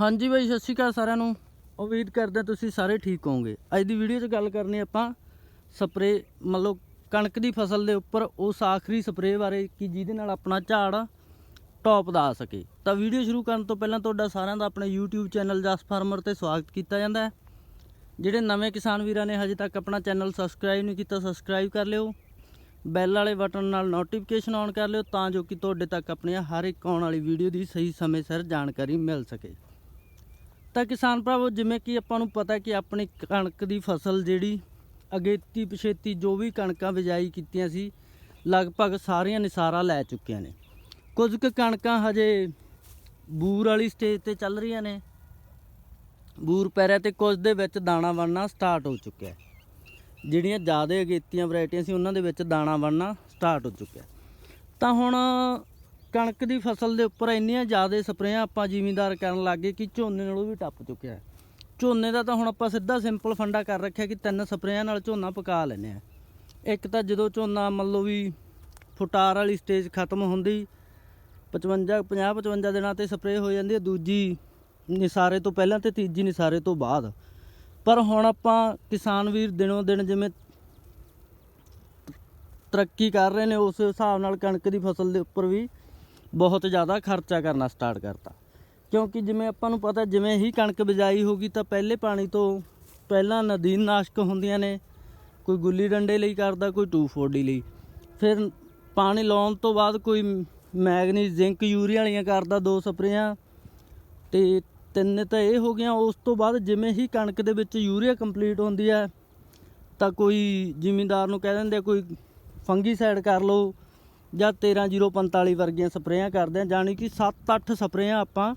ਹਾਂਜੀ ਬਾਈ, ਸਤਿ ਸ਼੍ਰੀ ਅਕਾਲ ਸਾਰਿਆਂ ਨੂੰ। ਉਮੀਦ ਕਰਦੇ ਤੁਸੀਂ ਸਾਰੇ ਠੀਕ ਹੋਵੋਗੇ। ਅੱਜ ਦੀ ਵੀਡੀਓ 'ਚ ਗੱਲ ਕਰਨੀ ਆਪਾਂ ਸਪਰੇ, ਮਤਲਬ ਕਣਕ ਦੀ ਫਸਲ ਦੇ ਉੱਪਰ ਉਸ ਆਖਰੀ ਸਪਰੇ ਬਾਰੇ ਕਿ ਜਿਹਦੇ ਨਾਲ ਆਪਣਾ ਝਾੜ ਟੌਪ ਦਾ ਆ ਸਕੇ। ਤਾਂ ਵੀਡੀਓ ਸ਼ੁਰੂ ਕਰਨ ਤੋਂ ਪਹਿਲਾਂ ਤੁਹਾਡਾ ਸਾਰਿਆਂ ਦਾ ਆਪਣੇ YouTube ਚੈਨਲ ਜਸ ਫਾਰਮਰ ਤੇ ਸਵਾਗਤ ਕੀਤਾ ਜਾਂਦਾ ਹੈ। ਜਿਹੜੇ ਨਵੇਂ ਕਿਸਾਨ ਵੀਰਾਂ ਨੇ ਹਜੇ ਤੱਕ ਆਪਣਾ ਚੈਨਲ ਸਬਸਕ੍ਰਾਈਬ ਨਹੀਂ ਕੀਤਾ ਸਬਸਕ੍ਰਾਈਬ ਕਰ ਲਿਓ। ਬੈਲ ਵਾਲੇ ਬਟਨ ਨਾਲ ਨੋਟੀਫਿਕੇਸ਼ਨ ਆਨ ਕਰ ਲਿਓ ਤਾਂ ਜੋ ਕਿ ਤੁਹਾਡੇ ਤੱਕ ਆਪਣੀਆਂ ਹਰ ਇੱਕ ਆਉਣ ਵਾਲੀ ਵੀਡੀਓ ਦੀ ਸਹੀ ਸਮੇਂ ਸਿਰ ਜਾਣਕਾਰੀ ਮਿਲ ਸਕੇ। ਤਾਂ ਕਿਸਾਨ ਭਰਾਵੋ, ਜਿਵੇਂ ਕਿ ਆਪਾਂ ਨੂੰ ਪਤਾ ਕਿ ਆਪਣੀ ਕਣਕ ਦੀ ਫਸਲ ਜਿਹੜੀ ਅਗੇਤੀ, ਪਛੇਤੀ ਜੋ ਵੀ ਕਣਕਾਂ ਬਿਜਾਈ ਕੀਤੀਆਂ ਸੀ, ਲਗਭਗ ਸਾਰੀਆਂ ਨਿਸਾਰਾ ਲੈ ਚੁੱਕੀਆਂ ਨੇ। ਕੁਝ ਕੁ ਕਣਕਾਂ ਹਜੇ ਬੂਰ ਵਾਲੀ ਸਟੇਜ ਤੇ ਚੱਲ ਰਹੀਆਂ ਨੇ। ਬੂਰ ਪੈ ਰਿਹਾ ਤੇ ਕੁਝ ਦੇ ਵਿੱਚ ਦਾਣਾ ਬਣਨਾ ਸਟਾਰਟ ਹੋ ਚੁੱਕਿਆ ਜਿਹੜੀਆਂ ਜ਼ਿਆਦਾ ਅਗੇਤੀਆਂ ਵੈਰਾਈਟੀਆਂ ਸੀ, ਉਹਨਾਂ ਦੇ ਵਿੱਚ ਦਾਣਾ ਬਣਨਾ ਸਟਾਰਟ ਹੋ ਚੁੱਕਿਆ ਤਾਂ ਹੁਣ ਕਣਕ ਦੀ ਫਸਲ ਦੇ ਉੱਪਰ ਇੰਨੀਆਂ ਜ਼ਿਆਦਾ ਸਪਰੇਆਂ ਆਪਾਂ ਜ਼ਿਮੀਂਦਾਰ ਕਰਨ ਲੱਗੇ ਕਿ ਝੋਨੇ ਨਾਲੋਂ ਵੀ ਟੱਪ ਚੁੱਕਿਆ ਹੈ। ਝੋਨੇ ਦਾ ਤਾਂ ਹੁਣ ਆਪਾਂ ਸਿੱਧਾ ਸਿੰਪਲ ਫੰਡਾ ਕਰ ਰੱਖਿਆ ਕਿ ਤਿੰਨ ਸਪਰੇਆਂ ਨਾਲ ਝੋਨਾ ਪਕਾ ਲੈਨੇ ਆ ਇੱਕ ਤਾਂ ਜਦੋਂ ਝੋਨਾ ਮੰਨ ਲਓ ਵੀ ਫੁਟਾਰ ਵਾਲੀ ਸਟੇਜ ਖਤਮ ਹੁੰਦੀ 55 50 55 ਦਿਨਾਂ ਤੇ ਸਪਰੇਅ ਹੋ ਜਾਂਦੀ ਹੈ, ਦੂਜੀ ਨਿਸਾਰੇ ਤੋਂ ਪਹਿਲਾਂ ਤੇ ਤੀਜੀ ਨਿਸਾਰੇ ਤੋਂ ਬਾਅਦ ਪਰ ਹੁਣ ਆਪਾਂ ਕਿਸਾਨ ਵੀਰ ਦਿਨੋਂ ਦਿਨ ਜਿਵੇਂ ਤਰੱਕੀ ਕਰ ਰਹੇ ਨੇ, ਉਸ ਹਿਸਾਬ ਨਾਲ ਕਣਕ ਦੀ ਫਸਲ ਦੇ ਉੱਪਰ ਵੀ ਬਹੁਤ ਜ਼ਿਆਦਾ ਖਰਚਾ ਕਰਨਾ ਸਟਾਰਟ ਕਰਤਾ। ਕਿਉਂਕਿ ਜਿਵੇਂ ਆਪਾਂ ਨੂੰ ਪਤਾ, ਜਿਵੇਂ ਹੀ ਕਣਕ ਬਿਜਾਈ ਹੋਗੀ ਤਾਂ ਪਹਿਲੇ ਪਾਣੀ ਤੋਂ ਪਹਿਲਾਂ ਨਦੀਨ ਨਾਸ਼ਕ ਹੁੰਦੀਆਂ ਨੇ। ਕੋਈ ਗੁੱਲੀ ਡੰਡੇ ਲਈ ਕਰਦਾ, ਕੋਈ 240 ਲਈ। ਫਿਰ ਪਾਣੀ ਲਾਉਣ ਤੋਂ ਬਾਅਦ ਕੋਈ ਮੈਗਨੀਜ਼, ਜ਼ਿੰਕ, ਯੂਰੀਆ ਵਾਲੀਆਂ ਕਰਦਾ, ਦੋ ਸਪਰੇਆਂ। ਤੇ ਤਿੰਨ ਤਾਂ ਇਹ ਹੋ ਗਈਆਂ, ਉਸ ਤੋਂ ਬਾਅਦ ਜਿਵੇਂ ਹੀ ਕਣਕ ਦੇ ਵਿੱਚ ਯੂਰੀਆ ਕੰਪਲੀਟ ਹੁੰਦੀ ਹੈ, ਤਾਂ ਕੋਈ ਜ਼ਿਮੀਂਦਾਰ ਨੂੰ ਕਹਿ ਦਿੰਦੇ ਕੋਈ ਫੰਗੀਸਾਈਡ ਕਰ ਲਓ। ਜਾਂ 13045 ਵਰਗੀਆਂ ਸਪਰੇਆਂ ਕਰਦੇ ਆ, ਜਾਣੀ ਕਿ 7-8 ਸਪਰੇਆਂ ਆਪਾਂ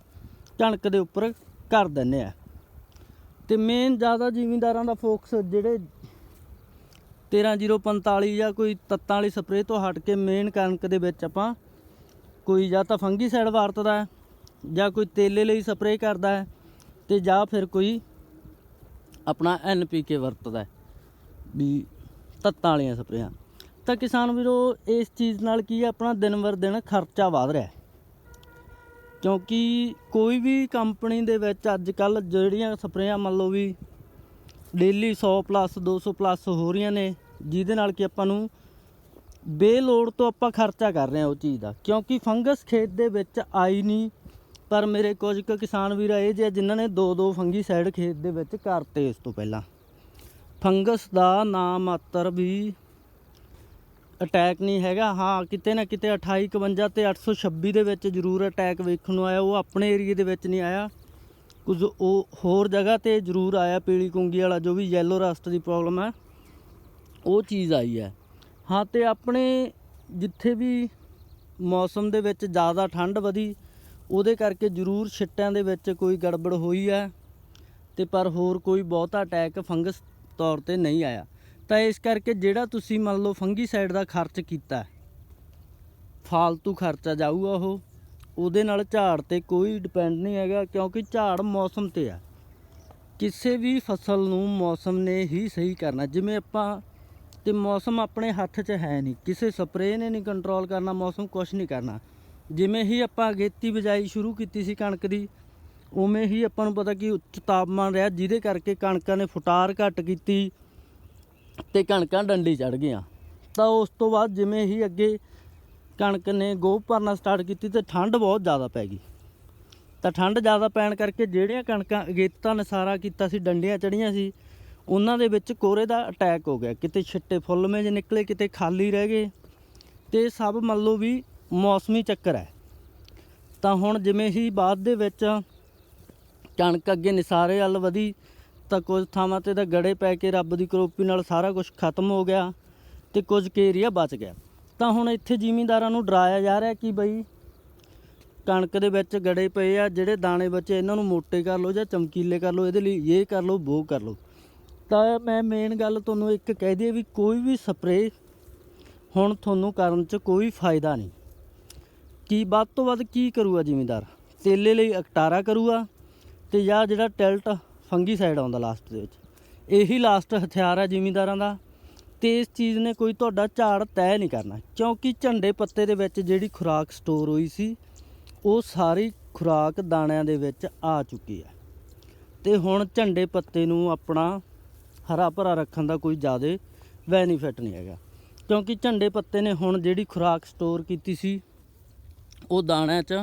ਕਣਕ ਦੇ ਉੱਪਰ ਕਰ ਦਿੰਨੇ ਆ। ਤੇ ਮੇਨ ਜ਼ਿਆਦਾ ਜ਼ਿਮੀਂਦਾਰਾਂ ਦਾ ਫੋਕਸ ਜਿਹੜੇ 13045 ਜਾਂ ਕੋਈ ਤੱਤਾਂ ਵਾਲੀ ਸਪਰੇਅ ਤੋਂ ਹਟ ਕੇ ਮੇਨ ਕਣਕ ਦੇ ਵਿੱਚ ਆਪਾਂ ਕੋਈ ਜਾਂ ਤਾਂ ਫੰਗੀਸਾਈਡ ਵਰਤਦਾ ਹੈ, ਜਾਂ ਕੋਈ ਤੇਲੇ ਲਈ ਸਪਰੇਅ ਕਰਦਾ ਹੈ, ਤੇ ਜਾਂ ਫਿਰ ਕੋਈ ਆਪਣਾ ਐਨਪੀਕੇ ਵਰਤਦਾ ਵੀ ਤੱਤਾਂ ਵਾਲੀਆਂ ਸਪਰੇਆਂ। ਤਾਂ ਕਿਸਾਨ ਵੀਰੋ, ਇਸ ਚੀਜ਼ ਨਾਲ ਕੀ ਹੈ ਆਪਣਾ ਦਿਨ ਬਰ ਦਿਨ ਖਰਚਾ ਵਧ ਰਿਹਾ ਕਿਉਂਕਿ ਕੋਈ ਵੀ ਕੰਪਨੀ ਦੇ ਵਿੱਚ ਅੱਜ ਕੱਲ ਜਿਹੜੀਆਂ ਸਪਰੇਆਂ, ਮੰਨ ਲਓ ਵੀ ਡੇਲੀ 100 ਪਲੱਸ 200 ਪਲੱਸ ਹੋ ਰਹੀਆਂ ਨੇ, ਜਿਹਦੇ ਨਾਲ ਕਿ ਆਪਾਂ ਨੂੰ ਬੇਲੋੜ ਤੋਂ ਆਪਾਂ ਖਰਚਾ ਕਰ ਰਹੇ ਹਾਂ ਉਹ ਚੀਜ਼ ਦਾ। ਕਿਉਂਕਿ ਫੰਗਸ ਖੇਤ ਦੇ ਵਿੱਚ ਆਈ ਨਹੀਂ, ਪਰ ਮੇਰੇ ਕੁਝ ਕੁ ਕਿਸਾਨ ਵੀਰ ਇਹ ਜਿਹੇ ਜਿਨ੍ਹਾਂ ਨੇ ਦੋ ਦੋ ਫੰਗੀ ਸਾਈਡ ਖੇਤ ਦੇ ਵਿੱਚ ਕਰਤੇ ਇਸ ਤੋਂ ਪਹਿਲਾਂ। ਫੰਗਸ ਦਾ ਨਾ ਮਾਤਰ ਵੀ ਅਟੈਕ ਨਹੀਂ ਹੈਗਾ। ਹਾਂ, ਕਿਤੇ ਨਾ ਕਿਤੇ 28 51 ਤੇ 826 ਦੇ ਵਿੱਚ ਜ਼ਰੂਰ ਅਟੈਕ ਵੇਖਣ ਨੂੰ ਆਇਆ। ਉਹ ਆਪਣੇ ਏਰੀਏ ਦੇ ਵਿੱਚ ਨਹੀਂ ਆਇਆ। ਕੁਝ ਉਹ ਹੋਰ ਜਗ੍ਹਾ ਤੇ ਜ਼ਰੂਰ ਆਇਆ, ਪੀਲੀ ਕੁੰਗੀ ਵਾਲਾ, ਜੋ ਵੀ ਯੈਲੋ ਰਸਟ ਦੀ ਪ੍ਰੋਬਲਮ ਹੈ। ਉਹ ਚੀਜ਼ ਆਈ ਹੈ। ਹਾਂ, ਤੇ ਆਪਣੇ ਜਿੱਥੇ ਵੀ ਮੌਸਮ ਦੇ ਵਿੱਚ ਜ਼ਿਆਦਾ ਠੰਡ ਵਧੀ, ਉਹਦੇ ਕਰਕੇ ਜ਼ਰੂਰ ਛਿੱਟਿਆਂ ਦੇ ਵਿੱਚ ਕੋਈ ਗੜਬੜ ਹੋਈ ਹੈ। ਤੇ ਪਰ ਹੋਰ ਕੋਈ ਬਹੁਤਾ ਅਟੈਕ ਫੰਗਸ ਤੌਰ ਤੇ ਨਹੀਂ ਆਇਆ। ਤਾਂ ਇਸ ਕਰਕੇ ਜਿਹੜਾ ਤੁਸੀਂ ਮੰਨ ਲਓ ਫੰਗੀਸਾਈਡ ਦਾ ਖਰਚ ਕੀਤਾ ਹੈ, ਫਾਲਤੂ ਖਰਚਾ ਜਾਊਗਾ ਉਹ ਉਹਦੇ ਨਾਲ ਝਾੜ ਤੇ ਕੋਈ ਡਿਪੈਂਡ ਨਹੀਂ ਹੈਗਾ ਕਿਉਂਕਿ ਝਾੜ ਮੌਸਮ ਤੇ ਆ। ਕਿਸੇ ਵੀ ਫਸਲ ਨੂੰ ਮੌਸਮ ਨੇ ਹੀ ਸਹੀ ਕਰਨਾ ਜਿਵੇਂ ਆਪਾਂ ਤੇ ਮੌਸਮ ਆਪਣੇ ਹੱਥ 'ਚ ਹੈ ਨਹੀਂ ਕਿਸੇ ਸਪਰੇਅ ਨੇ ਨਹੀਂ ਕੰਟਰੋਲ ਕਰਨਾ ਮੌਸਮ ਕੁਝ ਨਹੀਂ ਕਰਨਾ। ਜਿਵੇਂ ਹੀ ਆਪਾਂ ਅਗੇਤੀ ਬਿਜਾਈ ਸ਼ੁਰੂ ਕੀਤੀ ਸੀ ਕਣਕ ਦੀ ਉਵੇਂ ਹੀ ਆਪਾਂ ਨੂੰ ਪਤਾ ਕਿ ਉੱਚ ਤਾਪਮਾਨ ਰਿਹਾ ਜਿਹਦੇ ਕਰਕੇ ਕਣਕਾਂ ਨੇ ਫੁਟਾਰ ਘੱਟ ਕੀਤੀ ਤੇ ਕਣਕਾਂ ਡੰਡੀ ਚੜ ਗਈਆਂ। ਤਾਂ ਉਸ ਤੋਂ ਬਾਅਦ ਜਿਵੇਂ ਹੀ ਅੱਗੇ ਕਣਕ ਨੇ ਗੋਹ ਭਰਨਾ ਸਟਾਰਟ ਕੀਤੀ ਤੇ ਠੰਡ ਬਹੁਤ ਜ਼ਿਆਦਾ ਪੈ ਗਈ। ਤਾਂ ਠੰਡ ਜ਼ਿਆਦਾ ਪੈਣ ਕਰਕੇ ਜਿਹੜੀਆਂ ਕਣਕਾਂ ਅਗੇਤਾ ਨਸਾਰਾ ਕੀਤਾ ਸੀ, ਡੰਡੀਆਂ ਚੜੀਆਂ ਸੀ, ਉਹਨਾਂ ਦੇ ਵਿੱਚ ਕੋਰੇ ਦਾ ਅਟੈਕ ਹੋ ਗਿਆ। ਕਿਤੇ ਛਿੱਟੇ ਫੁੱਲਵੇਂ ਜੇ ਨਿਕਲੇ, ਕਿਤੇ ਖਾਲੀ ਰਹਿ ਗਏ। ਤੇ ਸਭ ਮੰਨ ਲਓ ਵੀ ਮੌਸਮੀ ਚੱਕਰ ਹੈ। ਤਾਂ ਹੁਣ ਜਿਵੇਂ ਹੀ ਬਾਅਦ ਦੇ ਵਿੱਚ ਕਣਕ ਅੱਗੇ ਨਿਸਾਰੇ ਵੱਲ ਵਧੀ ਤਾਂ ਕੁਝ ਥਾਵਾਂ ਤੇ ਤਾਂ ਗੜੇ ਪੈ ਕੇ ਰੱਬ ਦੀ ਕਰੋਪੀ ਨਾਲ ਸਾਰਾ ਕੁਝ ਖਤਮ ਹੋ ਗਿਆ ਤੇ ਕੁਝ ਕੁ ਏਰੀਆ ਬਚ ਗਿਆ। ਤਾਂ ਹੁਣ ਇੱਥੇ ਜ਼ਿਮੀਂਦਾਰਾਂ ਨੂੰ ਡਰਾਇਆ ਜਾ ਰਿਹਾ ਕਿ ਬਈ ਕਣਕ ਦੇ ਵਿੱਚ ਗੜੇ ਪਏ ਆ, ਜਿਹੜੇ ਦਾਣੇ ਬਚੇ ਇਹਨਾਂ ਨੂੰ ਮੋਟੇ ਕਰ ਲਓ ਜਾਂ ਚਮਕੀਲੇ ਕਰ ਲਓ, ਇਹਦੇ ਲਈ ਇਹ ਕਰ ਲਓ ਉਹ ਕਰ ਲਓ। ਤਾਂ ਮੈਂ ਮੇਨ ਗੱਲ ਤੁਹਾਨੂੰ ਇੱਕ ਕਹਿ ਦਈਏ ਵੀ ਕੋਈ ਵੀ ਸਪਰੇਅ ਹੁਣ ਤੁਹਾਨੂੰ ਕਰਨ 'ਚ ਕੋਈ ਫਾਇਦਾ ਨਹੀਂ। ਕੀ ਵੱਧ ਤੋਂ ਵੱਧ ਕੀ ਕਰੂਗਾ ਜ਼ਿਮੀਂਦਾਰ? ਤੇਲੇ ਲਈ ਅਕਟਾਰਾ ਕਰੂਗਾ ਤੇ ਜਾਂ ਜਿਹੜਾ ਟੈਲਟ ਫੰਗੀਸਾਈਡ ਆਉਂਦਾ ਲਾਸਟ ਦੇ ਵਿੱਚ। ਇਹੀ ਲਾਸਟ ਹਥਿਆਰ ਹੈ ਜ਼ਿਮੀਂਦਾਰਾਂ ਦਾ। ਤੇ ਇਸ ਚੀਜ਼ ਨੇ ਕੋਈ ਤੁਹਾਡਾ ਝਾੜ ਤੈਅ ਨਹੀਂ ਕਰਨਾ। ਕਿਉਂਕਿ ਝੰਡੇ ਪੱਤੇ ਦੇ ਵਿੱਚ ਜਿਹੜੀ ਖੁਰਾਕ ਸਟੋਰ ਹੋਈ ਸੀ, ਉਹ ਸਾਰੀ ਖੁਰਾਕ ਦਾਣਿਆਂ ਦੇ ਵਿੱਚ ਆ ਚੁੱਕੀ ਹੈ। ਤੇ ਹੁਣ ਝੰਡੇ ਪੱਤੇ ਨੂੰ ਆਪਣਾ ਹਰਾ ਭਰਾ ਰੱਖਣ ਦਾ ਕੋਈ ਜ਼ਿਆਦਾ ਬੈਨੀਫਿਟ ਨਹੀਂ ਹੈਗਾ। ਕਿਉਂਕਿ ਝੰਡੇ ਪੱਤੇ ਨੇ ਹੁਣ ਜਿਹੜੀ ਖੁਰਾਕ ਸਟੋਰ ਕੀਤੀ ਸੀ, ਉਹ ਦਾਣਿਆਂ 'ਚ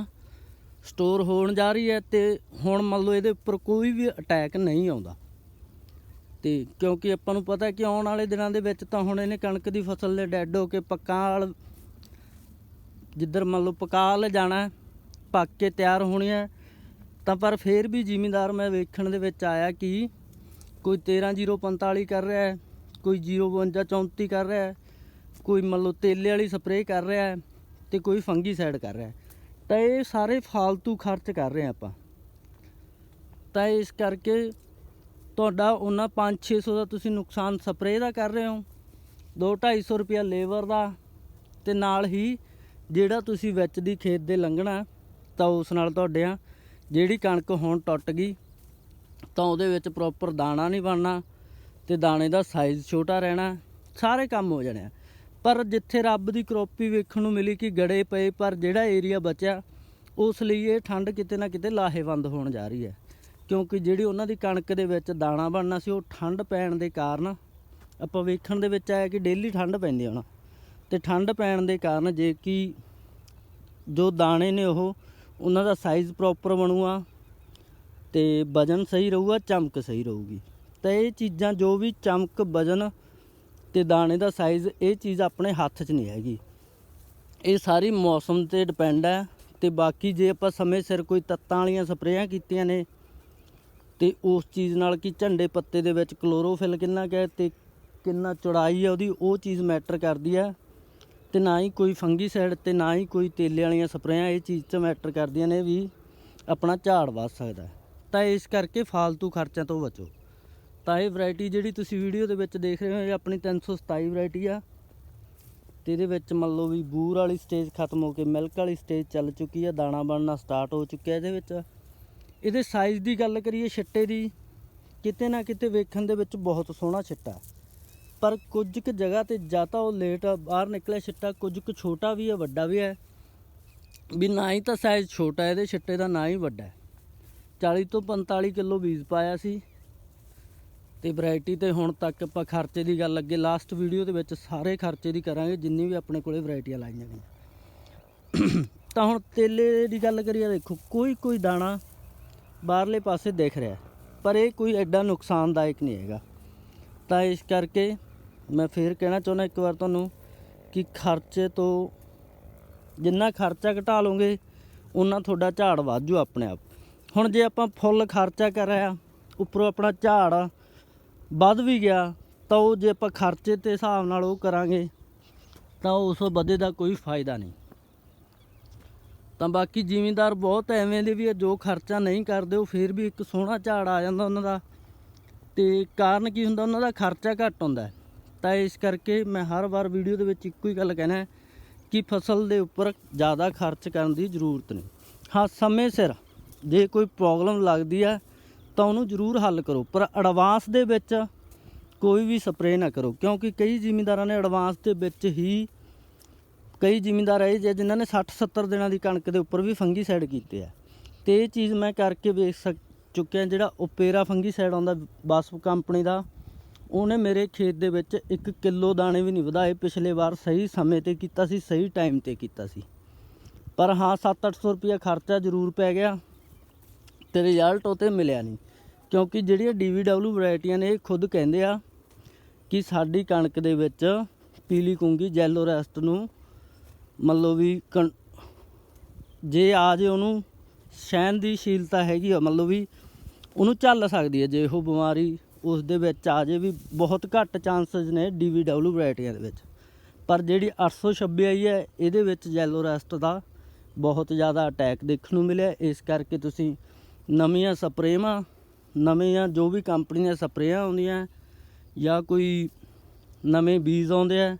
ਸਟੋਰ ਹੋਣ ਜਾ ਰਹੀ ਹੈ ਤੇ ਹੁਣ ਮੰਨ ਲਓ ਇਹਦੇ ਉੱਪਰ ਕੋਈ ਵੀ ਅਟੈਕ ਨਹੀਂ ਆਉਂਦਾ। ਤੇ ਕਿਉਂਕਿ ਆਪਾਂ ਨੂੰ ਪਤਾ ਕਿ ਆਉਣ ਵਾਲੇ ਦਿਨਾਂ ਦੇ ਵਿੱਚ ਤਾਂ ਹੁਣ ਇਹਨੇ ਕਣਕ ਦੀ ਫਸਲ ਦੇ ਡੈੱਡ ਹੋ ਕੇ ਪੱਕਾਂ ਜਿੱਧਰ ਮੰਨ ਲਓ ਪਕਾ ਲ ਜਾਣਾ ਪੱਕ ਕੇ ਤਿਆਰ ਹੋਣੀ ਹੈ, ਤਾਂ ਪਰ ਫੇਰ ਵੀ ਜ਼ਿਮੀਂਦਾਰ ਮੈਂ ਵੇਖਣ ਦੇ ਵਿੱਚ ਆਇਆ ਕਿ ਕੋਈ 13045 ਕਰ ਰਿਹਾ ਹੈ, ਕੋਈ 05234 ਕਰ ਰਿਹਾ ਹੈ, ਕੋਈ ਮੰਨ ਲਓ ਤੇਲੇ ਵਾਲੀ ਸਪਰੇਅ ਕਰ ਰਿਹਾ ਹੈ ਤੇ ਕੋਈ ਫੰਗੀਸਾਈਡ ਕਰ ਰਿਹਾ ਹੈ। ਤਾਂ ਇਹ ਸਾਰੇ ਫਾਲਤੂ ਖਰਚ ਕਰ ਰਹੇ ਹਾਂ ਆਪਾਂ। ਤਾਂ ਇਸ ਕਰਕੇ ਤੁਹਾਡਾ ਉਹਨਾਂ 5-600 ਦਾ ਤੁਸੀਂ ਨੁਕਸਾਨ ਸਪਰੇਅ ਦਾ ਕਰ ਰਹੇ ਹੋ। 2-250 ਰੁਪਿਆ ਲੇਬਰ ਦਾ ਤੇ ਨਾਲ ਹੀ ਜਿਹੜਾ ਤੁਸੀਂ ਵਿੱਚ ਦੀ ਖੇਤ ਦੇ ਲੰਘਣਾ ਤਾਂ ਉਸ ਨਾਲ ਤੁਹਾਡੇ ਆ, ਜਿਹੜੀ ਕਣਕ ਹੁਣ ਟੁੱਟ ਗਈ ਤਾਂ ਉਹਦੇ ਵਿੱਚ ਪ੍ਰੋਪਰ ਦਾਣਾ ਨਹੀਂ ਬਣਨਾ ਤੇ ਦਾਣੇ ਦਾ ਸਾਈਜ਼ ਛੋਟਾ ਰਹਿਣਾ, ਸਾਰੇ ਕੰਮ ਹੋ ਜਾਣੇ ਆ। ਪਰ ਜਿੱਥੇ ਰੱਬ ਦੀ ਕਰੋਪੀ ਵੇਖਣ ਨੂੰ ਮਿਲੀ ਕਿ ਗੜੇ ਪਏ, ਪਰ ਜਿਹੜਾ ਏਰੀਆ ਬਚਿਆ, ਉਸ ਲਈ ਇਹ ਠੰਡ ਕਿਤੇ ਨਾ ਕਿਤੇ ਲਾਹੇਵੰਦ ਹੋਣ ਜਾ ਰਹੀ ਹੈ। ਕਿਉਂਕਿ ਜਿਹੜੀ ਉਹਨਾਂ ਦੀ ਕਣਕ ਦੇ ਵਿੱਚ ਦਾਣਾ ਬਣਨਾ ਸੀ, ਉਹ ਠੰਡ ਪੈਣ ਦੇ ਕਾਰਨ ਆਪਾਂ ਵੇਖਣ ਦੇ ਵਿੱਚ ਆਇਆ ਕਿ ਡੇਲੀ ਠੰਡ ਪੈਂਦੀ ਹੁਣ। ਤੇ ਠੰਡ ਪੈਣ ਦੇ ਕਾਰਨ ਜੇ ਕਿ ਜੋ ਦਾਣੇ ਨੇ ਉਹ, ਉਹਨਾਂ ਦਾ ਸਾਈਜ਼ ਪ੍ਰੋਪਰ ਬਣੂਗਾ ਤੇ ਵਜਨ ਸਹੀ ਰਹੂਗਾ, ਚਮਕ ਸਹੀ ਰਹੂਗੀ। ਤਾਂ ਇਹ ਚੀਜ਼ਾਂ ਜੋ ਵੀ ਚਮਕ, ਵਜਨ ਤੇ ਦਾਣੇ ਦਾ ਸਾਈਜ਼ ਇਹ ਚੀਜ਼ ਆਪਣੇ ਹੱਥ 'ਚ ਨਹੀਂ ਹੈਗੀ। ਇਹ ਸਾਰੀ ਮੌਸਮ ਤੇ ਡਿਪੈਂਡ ਹੈ ਤੇ ਬਾਕੀ ਜੇ ਆਪਾਂ ਸਮੇਂ ਸਿਰ ਕੋਈ ਤੱਤਾਂ ਵਾਲੀਆਂ ਸਪਰੇਆਂ ਕੀਤੀਆਂ ਨੇ ਤੇ ਉਸ ਚੀਜ਼ ਨਾਲ ਕਿ ਝੰਡੇ ਪੱਤੇ ਦੇ ਵਿੱਚ ਕਲੋਰੋਫਿਲ ਕਿੰਨਾ ਕੁ ਹੈ ਤੇ ਕਿੰਨਾ ਚੌੜਾਈ ਹੈ ਉਹਦੀ, ਉਹ ਚੀਜ਼ ਮੈਟਰ ਕਰਦੀ ਹੈ। ਤੇ ਨਾ ਹੀ ਕੋਈ ਫੰਗੀਸਾਈਡ ਤੇ ਨਾ ਹੀ ਕੋਈ ਤੇਲੇ ਵਾਲੀਆਂ ਸਪਰੇਆਂ ਇਹ ਚੀਜ਼ 'ਚ ਮੈਟਰ ਕਰਦੀਆਂ ਨੇ ਵੀ ਆਪਣਾ ਝਾੜ ਵੱਧ ਸਕਦਾ ਤਾਂ ਇਸ ਕਰਕੇ ਫਾਲਤੂ ਖਰਚਿਆਂ ਤੋਂ ਬਚੋ। ਤਾਂ ਇਹ ਵੈਰਾਈਟੀ ਜਿਹੜੀ ਤੁਸੀਂ ਵੀਡੀਓ ਦੇ ਵਿੱਚ ਦੇਖ ਰਹੇ ਹੋ, ਇਹ ਆਪਣੀ 327 ਵੈਰਾਈਟੀ ਆ। ਤੇ ਇਹਦੇ ਵਿੱਚ ਮੰਨ ਲਓ ਵੀ ਬੂਰ ਵਾਲੀ ਸਟੇਜ ਖਤਮ ਹੋ ਕੇ ਮਿਲਕ ਵਾਲੀ ਸਟੇਜ ਚੱਲ ਚੁੱਕੀ ਆ, ਦਾਣਾ ਬਣਨਾ ਸਟਾਰਟ ਹੋ ਚੁੱਕਿਆ ਇਹਦੇ ਵਿੱਚ। ਇਹਦੇ ਸਾਈਜ਼ ਦੀ ਗੱਲ ਕਰੀਏ ਛਿੱਟੇ ਦੀ, ਕਿਤੇ ਨਾ ਕਿਤੇ ਵੇਖਣ ਦੇ ਵਿੱਚ ਬਹੁਤ ਸੋਹਣਾ ਛਿੱਟਾ। ਪਰ ਕੁਝ ਕੁ ਜਗ੍ਹਾ ਤੇ ਜਾਂ ਤਾਂ ਉਹ ਲੇਟ ਬਾਹਰ ਨਿਕਲਿਆ ਛਿੱਟਾ, ਕੁਝ ਕੁ ਛੋਟਾ ਵੀ ਹੈ ਵੱਡਾ ਵੀ ਹੈ ਵੀ ਨਾ ਹੀ ਤਾਂ ਸਾਈਜ਼ ਛੋਟਾ ਇਹਦੇ ਛਿੱਟੇ ਦਾ, ਨਾ ਹੀ ਵੱਡਾ। ਹੈ 40 ਤੋਂ 45 ਕਿਲੋ ਬੀਜ ਪਾਇਆ ਸੀ। ਤੇ ਵੈਰਾਈਟੀ ਤੇ ਹੁਣ ਤੱਕ ਆਪਾਂ ਖਰਚੇ ਦੀ ਗੱਲ ਅੱਗੇ ਲਾਸਟ ਵੀਡੀਓ ਦੇ ਵਿੱਚ ਸਾਰੇ ਖਰਚੇ ਦੀ ਕਰਾਂਗੇ, ਜਿੰਨੀ ਵੀ ਆਪਣੇ ਕੋਲੇ ਵੈਰਾਈਟੀਆਂ ਲਾਈਆਂ ਗਈਆਂ ਤਾਂ ਹੁਣ ਤੇਲੇ ਦੀ ਗੱਲ ਕਰੀਏ ਦੇਖੋ, ਕੋਈ ਕੋਈ ਦਾਣਾ ਬਾਹਰਲੇ ਪਾਸੇ ਦਿਖ ਰਿਹਾ, ਪਰ ਇਹ ਕੋਈ ਐਡਾ ਨੁਕਸਾਨਦਾਇਕ ਨਹੀਂ ਹੈਗਾ। ਤਾਂ ਇਸ ਕਰਕੇ ਮੈਂ ਫੇਰ ਕਹਿਣਾ ਚਾਹੁੰਦਾ ਇੱਕ ਵਾਰ ਤੁਹਾਨੂੰ ਕਿ ਖਰਚੇ ਤੋਂ ਜਿੰਨਾ ਖਰਚਾ ਘਟਾ ਲਓਗੇ ਉਨਾ ਤੁਹਾਡਾ ਝਾੜ ਵੱਧ ਜੂ ਆਪਣੇ ਆਪ। ਹੁਣ ਜੇ ਆਪਾਂ ਫੁੱਲ ਖਰਚਾ ਕਰ ਰਿਹਾ ਉੱਪਰੋਂ ਆਪਣਾ ਝਾੜ ਵੱਧ ਵੀ ਗਿਆ, ਤਾਂ ਉਹ ਜੇ ਆਪਾਂ ਖਰਚੇ ਤੇ ਹਿਸਾਬ ਨਾਲ ਉਹ ਕਰਾਂਗੇ, ਤਾਂ ਉਸ ਵਧੇ ਦਾ ਕੋਈ ਫਾਇਦਾ ਨਹੀਂ। ਤਾਂ ਬਾਕੀ ਜ਼ਿਮੀਂਦਾਰ ਬਹੁਤ ਐਵੇਂ ਦੇ ਵੀ ਆ, ਜੋ ਖਰਚਾ ਨਹੀਂ ਕਰਦੇ, ਉਹ ਫਿਰ ਵੀ ਇੱਕ ਸੋਹਣਾ ਝਾੜ ਆ ਜਾਂਦਾ ਉਹਨਾਂ ਦਾ। ਤੇ ਕਾਰਨ ਕੀ ਹੁੰਦਾ, ਉਹਨਾਂ ਦਾ ਖਰਚਾ ਘੱਟ ਹੁੰਦਾ ਤਾਂ ਇਸ ਕਰਕੇ ਮੈਂ ਹਰ ਵਾਰ ਵੀਡੀਓ ਦੇ ਵਿੱਚ ਇੱਕੋ ਹੀ ਗੱਲ ਕਹਿਣਾ ਕਿ ਫਸਲ ਦੇ ਉੱਪਰ ਜ਼ਿਆਦਾ ਖਰਚ ਕਰਨ ਦੀ ਜ਼ਰੂਰਤ ਨਹੀਂ। ਹਾਂ, ਸਮੇਂ ਸਿਰ ਜੇ ਕੋਈ ਪ੍ਰੋਬਲਮ ਲੱਗਦੀ ਹੈ ਤਾਂ ਉਹਨੂੰ ਜ਼ਰੂਰ ਹੱਲ ਕਰੋ, ਪਰ ਐਡਵਾਂਸ ਦੇ ਵਿੱਚ ਕੋਈ ਵੀ ਸਪਰੇਅ ਨਾ ਕਰੋ, ਕਿਉਂਕਿ ਕਈ ਜ਼ਿਮੀਂਦਾਰਾਂ ਨੇ ਐਡਵਾਂਸ ਦੇ ਵਿੱਚ ਹੀ ਕਈ ਜ਼ਿਮੀਂਦਾਰ ਇਹ ਜੇ ਜਿਨ੍ਹਾਂ ਨੇ 60 70 ਦਿਨਾਂ ਦੀ ਕਣਕ ਦੇ ਉੱਪਰ ਵੀ ਫੰਗੀਸਾਈਡ ਕੀਤੇ ਆ। ਤੇ ਇਹ ਚੀਜ਼ ਮੈਂ ਕਰਕੇ ਵੇਖ ਸਕ, ਚੁੱਕਿਆ ਜਿਹੜਾ ਓਪੇਰਾ ਫੰਗੀਸਾਈਡ ਆਉਂਦਾ ਬਾਸਪ ਕੰਪਨੀ ਦਾ, ਉਹਨੇ ਮੇਰੇ ਖੇਤ ਦੇ ਵਿੱਚ 1 ਕਿਲੋ ਦਾਣੇ ਵੀ ਨਹੀਂ ਵਧਾਏ, ਪਿਛਲੇ ਵਾਰ ਸਹੀ ਸਮੇਂ ਤੇ ਕੀਤਾ ਸੀ, ਸਹੀ ਟਾਈਮ ਤੇ ਕੀਤਾ ਸੀ। ਪਰ ਹਾਂ 7-800 ਰੁਪਇਆ ਖਰਚਾ ਜ਼ਰੂਰ ਪੈ ਗਿਆ, ਤੇ ਰਿਜ਼ਲਟ ਉਹ 'ਤੇ ਮਿਲਿਆ ਨਹੀਂ। ਕਿਉਂਕਿ ਜਿਹੜੀਆਂ ਡੀਵੀਡਬਲਯੂ ਵੈਰਾਈਟੀਆਂ ਨੇ ਇਹ ਖੁਦ ਕਹਿੰਦੇ ਆ ਕਿ ਸਾਡੀ ਕਣਕ ਦੇ ਵਿੱਚ ਪੀਲੀ ਕੁੰਗੀ ਜੈਲੋ ਰੈਸਟ ਨੂੰ ਮੰਨ ਲਓ ਵੀ ਕਣ- ਜੇ ਆ ਜੇ ਉਹਨੂੰ ਸਹਿਣ ਦੀ ਸ਼ੀਲਤਾ ਹੈਗੀ ਆ ਮੰਨ ਲਓ ਵੀ ਉਹਨੂੰ ਝੱਲ ਸਕਦੀ ਹੈ ਜੇ ਉਹ ਬਿਮਾਰੀ ਉਸ ਦੇ ਵਿੱਚ ਆ ਜੇ ਵੀ ਬਹੁਤ ਘੱਟ ਚਾਂਸਸ ਨੇ ਡੀਵੀਡਬਲਯੂ ਵੈਰਾਈਟੀਆਂ ਦੇ ਵਿੱਚ। ਪਰ ਜਿਹੜੀ 826 ਆਈ ਹੈ, ਇਹਦੇ ਵਿੱਚ ਜੈਲੋ ਰੈਸਟ ਦਾ ਬਹੁਤ ਜ਼ਿਆਦਾ ਅਟੈਕ ਦੇਖਣ ਨੂੰ ਮਿਲਿਆ। ਇਸ ਕਰਕੇ ਤੁਸੀਂ ਨਵੀਆਂ ਸਪਰੇਵਾਂ ਨਵੇਂ ਨਵੀਆਂ ਜੋ ਵੀ ਕੰਪਨੀ ਦੀਆਂ ਸਪਰੇਆਂ ਆਉਂਦੀਆਂ, ਜਾਂ ਕੋਈ ਨਵੇਂ ਬੀਜ ਆਉਂਦੇ ਆ,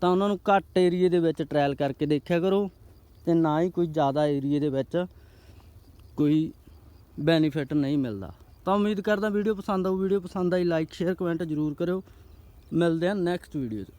ਤਾਂ ਉਹਨਾਂ ਨੂੰ ਘੱਟ ਏਰੀਏ ਦੇ ਵਿੱਚ ਟ੍ਰਾਇਲ ਕਰਕੇ ਦੇਖਿਆ ਕਰੋ ਤੇ ਨਾ ਹੀ ਕੋਈ ਜ਼ਿਆਦਾ ਏਰੀਏ ਦੇ ਵਿੱਚ ਕੋਈ ਬੈਨੀਫਿਟ ਨਹੀਂ ਮਿਲਦਾ। ਤਾਂ ਉਮੀਦ ਕਰਦਾ ਵੀਡੀਓ ਪਸੰਦ ਆਊ, ਵੀਡੀਓ ਪਸੰਦ ਆਈ ਲਾਈਕ ਸ਼ੇਅਰ ਕਮੈਂਟ ਜ਼ਰੂਰ ਕਰਿਓ। ਮਿਲਦੇ ਹਾਂ ਨੈਕਸਟ ਵੀਡੀਓ 'ਚ।